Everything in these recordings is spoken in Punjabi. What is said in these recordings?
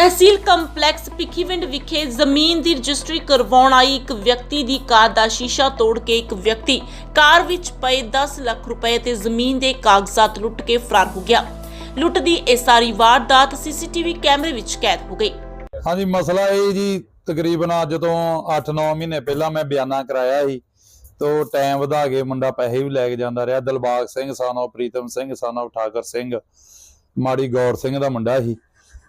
ਤਹਿਸੀਲ ਕੰਪਲੈਕਸ ਭਿੱਖੀਵਿੰਡ ਵਿਖੇ ਜ਼ਮੀਨ ਦੀ ਰਜਿਸਟਰੀ ਕਰਵਾਉਣ ਆਈ ਇੱਕ ਵਿਅਕਤੀ ਦੀ ਕਾਰ ਦਾ ਸ਼ੀਸ਼ਾ ਤੋੜ ਕੇ ਇੱਕ ਵਿਅਕਤੀ ਕਾਰ ਵਿੱਚ ਪਏ 10 ਲੱਖ ਰੁਪਏ ਤੇ ਜ਼ਮੀਨ ਦੇ ਕਾਗਜ਼ਾਤ ਲੁੱਟ ਕੇ ਫਰਾਰ ਹੋ ਗਿਆ। ਲੁੱਟ ਦੀ ਇਹ ਸਾਰੀ ਵਾਰਦਾਤ ਸੀਸੀਟੀਵੀ ਕੈਮਰੇ ਵਿੱਚ ਕੈਦ ਹੋ ਗਈ। ਹਾਂਜੀ, ਮਸਲਾ ਇਹ ਜੀ, ਤਕਰੀਬਨ ਅੱਜ ਤੋਂ 8-9 ਮਹੀਨੇ ਪਹਿਲਾਂ ਮੈਂ ਬਿਆਨਾ ਕਰਾਇਆ ਸੀ। ਤੋ ਟਾਈਮ ਵਧਾ ਕੇ ਮੁੰਡਾ ਪੈਸੇ ਵੀ ਲੈ ਕੇ ਜਾਂਦਾ ਰਿਹਾ। ਦਿਲਬਾਗ ਸਿੰਘ ਸਾਨੋ ਪ੍ਰੀਤਮ ਸਿੰਘ ਸਾਨੋ ਠਾਕਰ ਸਿੰਘ, ਮਾੜੀ ਗੌਰ ਸਿੰਘ ਦਾ ਮੁੰਡਾ ਸੀ।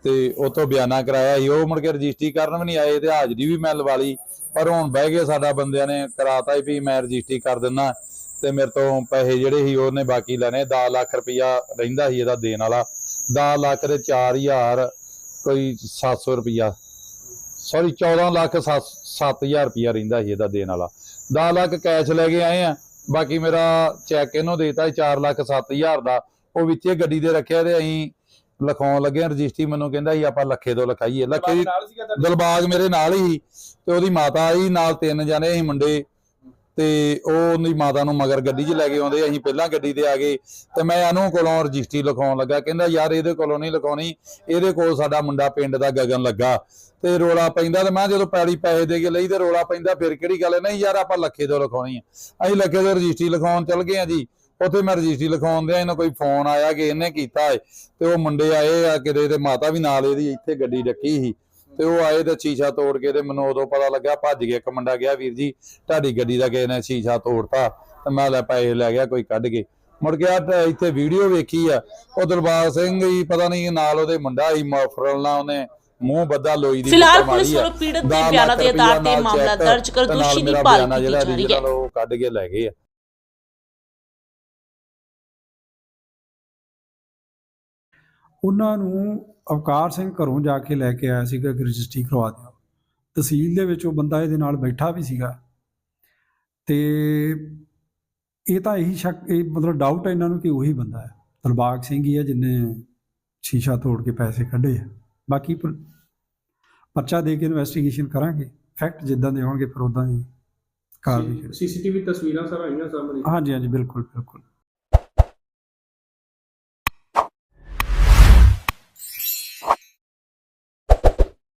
ਤੇ ਉਹ ਤੋਂ ਬਿਆਨਾ ਕਰਾਇਆ ਸੀ। ਉਹ ਮੁੜ ਕੇ ਰਜਿਸਟਰੀ ਕਰਨ ਵੀ ਨਹੀਂ ਆਏ ਤੇ ਹਾਜ਼ਰੀ ਵੀ ਮੈਂ ਲਵਾ ਲਈ। ਪਰ ਹੁਣ ਬਹਿ ਗਏ ਸਾਡਾ ਬੰਦਿਆਂ ਨੇ ਕਰਾਤਾ ਸੀ ਵੀ ਮੈਂ ਰਜਿਸਟਰੀ ਕਰ ਦਿੰਦਾ ਤੇ ਮੇਰੇ ਤੋਂ ਪੈਸੇ ਜਿਹੜੇ ਸੀ ਉਹਨੇ ਬਾਕੀ ਲੈਣੇ। 10 ਲੱਖ ਰੁਪਇਆ ਰਹਿੰਦਾ ਸੀ ਇਹਦਾ ਦੇਣ ਵਾਲਾ। 10 ਲੱਖ ਦੇ 4000 ਕੋਈ 700 ਰੁਪਇਆ। ਸੌਰੀ 14 ਲੱਖ 7000 ਰੁਪਇਆ ਰਹਿੰਦਾ ਸੀ ਇਹਦਾ ਦੇਣ ਵਾਲਾ। 10 ਲੱਖ ਕੈਸ਼ ਲੈ ਕੇ ਆਏ ਆ। ਬਾਕੀ ਮੇਰਾ ਚੈੱਕ ਇਹਨੂੰ ਦੇਤਾ 4 ਲੱਖ 7000 ਦਾ। ਉਹ ਵਿੱਚੇ ਗੱਡੀ ਦੇ ਰੱਖਿਆ ਤੇ ਅਸੀਂ ਲਿਖਾਉਣ ਲੱਗੇ ਰਜਿਸਟਰੀ ਮੈਨੂੰ ਕਹਿੰਦਾ ਸੀ ਆਪਾਂ ਲੱਖੇ ਤੋਂ ਲਿਖਾਈਏ। ਲੱਖੇ ਦੀ ਨਾਲ ਸੀਗਾ ਤੁਹਾਡੇ? ਦਿਲਬਾਗ ਮੇਰੇ ਨਾਲ ਹੀ ਤੇ ਉਹਦੀ ਮਾਤਾ ਆਈ ਨਾਲ ਤਿੰਨ ਜਣੇ ਸੀ ਮੁੰਡੇ। ਤੇ ਉਹ ਉਹਦੀ ਮਾਤਾ ਨੂੰ ਮਗਰ ਗੱਡੀ 'ਚ ਲੈ ਕੇ ਆਉਂਦੇ ਅਸੀਂ ਪਹਿਲਾਂ ਗੱਡੀ ਤੇ ਆ ਗਏ। ਤੇ ਮੈਂ ਇਹਨੂੰ ਕੋਲੋਂ ਰਜਿਸਟਰੀ ਲਿਖਾਉਣ ਲੱਗਾ ਕਹਿੰਦਾ ਯਾਰ ਇਹਦੇ ਕੋਲੋਂ ਨਹੀਂ ਲਿਖਾਉਣੀ ਇਹਦੇ ਕੋਲ ਸਾਡਾ ਮੁੰਡਾ ਪਿੰਡ ਦਾ ਗਗਨ ਲੱਗਾ। ਤੇ ਰੋਲਾ ਪੈਂਦਾ ਤੇ ਮੈਂ ਜਦੋਂ ਪੈੜੀ ਪੈਸੇ ਦੇ ਕੇ ਲਈ ਤੇ ਰੋਲਾ ਪੈਂਦਾ ਫਿਰ ਕਿਹੜੀ ਗੱਲ ਹੈ? ਨਹੀਂ ਯਾਰ ਆਪਾਂ ਲੱਖੇ ਤੋਂ ਲਿਖਾਉਣੀ ਆ ਅਸੀਂ ਲੱਖੇ ਤੋਂ ਰਜਿਸਟਰੀ ਲਿਖਾਉਣ ਚੱਲ ਗਏ ਆ ਜੀ। ਉੱਥੇ ਮੈਂ ਰਜਿਸਟਰੀ ਲਿਖਾਉਣ ਦਿਆਂ ਇਹਨਾਂ ਕੋਈ ਫੋਨ ਆਇਆ ਕਿ ਇਹਨੇ ਕੀਤਾ ਹੈ ਤੇ ਉਹ ਮੁੰਡੇ ਆਏ ਆ ਕਿਤੇ ਤੇ ਮਾਤਾ ਵੀ ਨਾਲ ਇਹਦੀ ਇੱਥੇ ਗੱਡੀ ਰੱਖੀ ਸੀ ਤੇ ਉਹ ਆਏ ਤੇ ਸ਼ੀਸ਼ਾ ਤੋੜ ਕੇ ਤੇ ਮੈਨੂੰ ਉਦੋਂ ਪਤਾ ਲੱਗਾ ਭੱਜ ਗਿਆ ਇੱਕ ਮੁੰਡਾ ਗਿਆ ਵੀਰ ਜੀ ਤੁਹਾਡੀ ਗੱਡੀ ਦਾ ਕਿਸੇ ਨੇ ਸ਼ੀਸ਼ਾ ਤੋੜਤਾ ਤੇ ਮੈਂ ਲੈ ਪੈਸੇ ਲੈ ਗਿਆ ਕੋਈ ਕੱਢ ਕੇ। ਮੁੜ ਗਿਆ ਤੇ ਇੱਥੇ ਵੀਡੀਓ ਵੇਖੀ ਆ ਉਹ ਦਰਬਾਰ ਸਿੰਘ ਹੀ ਪਤਾ ਨਹੀਂ ਨਾਲ ਉਹਦੇ ਮੁੰਡਾ ਹੀ ਮਫਰਲ ਨਾਲ ਉਹਨੇ ਮੂੰਹ ਬੱਦਾ ਲੋਈ ਦੀ ਫਿਲਹਾਲ ਪੁਲਿਸ। ਵੱਲੋਂ ਪੀੜਤ ਦੇ ਬਿਆਨਾਂ ਦੇ ਆਧਾਰ ਤੇ ਮਾਮਲਾ ਦਰਜ ਕਰ ਦੋਸ਼ੀ ਦੀ ਭਾਲ ਕੀਤੀ ਜਾ ਰਹੀ ਹੈ। ਉਹ ਕੱਢ ਕੇ ਲੈ ਗਏ ਆ। ਉਹਨਾਂ ਨੂੰ ਅਵਕਾਰ ਸਿੰਘ ਘਰੋਂ ਜਾ ਕੇ ਲੈ ਕੇ ਆਇਆ ਸੀਗਾ ਕਿ ਰਜਿਸਟਰੀ ਕਰਵਾ ਦਿਓ। ਤਹਿਸੀਲ ਦੇ ਵਿੱਚ ਉਹ ਬੰਦਾ ਇਹਦੇ ਨਾਲ ਬੈਠਾ ਵੀ ਸੀਗਾ। ਤੇ ਇਹ ਤਾਂ ਇਹੀ ਸ਼ੱਕ ਇਹ ਮਤਲਬ ਡਾਊਟ ਹੈ ਇਹਨਾਂ ਨੂੰ ਕਿ ਉਹੀ ਬੰਦਾ ਹੈ। ਦਿਲਬਾਗ ਸਿੰਘ ਹੀ ਹੈ ਜਿਨੇ ਸ਼ੀਸ਼ਾ ਤੋੜ ਕੇ ਪੈਸੇ ਕੱਢੇ ਆ। ਬਾਕੀ ਪਰ- ਪਰਚਾ ਦੇ ਕੇ ਇਨਵੈਸਟੀਗੇਸ਼ਨ ਕਰਾਂਗੇ। ਫੈਕਟ ਜਿੱਦਾਂ ਦੇ ਹੋਣਗੇ ਫਿਰ ਉਦਾਂ ਦੀ ਕਾਰਵਾਈ। ਸੀਸੀਟੀਵੀ ਤਸਵੀਰਾਂ ਸਰ ਆਈਆਂ ਸਾਹਮਣੇ? ਹਾਂਜੀ ਹਾਂਜੀ ਬਿਲਕੁਲ ਬਿਲਕੁਲ।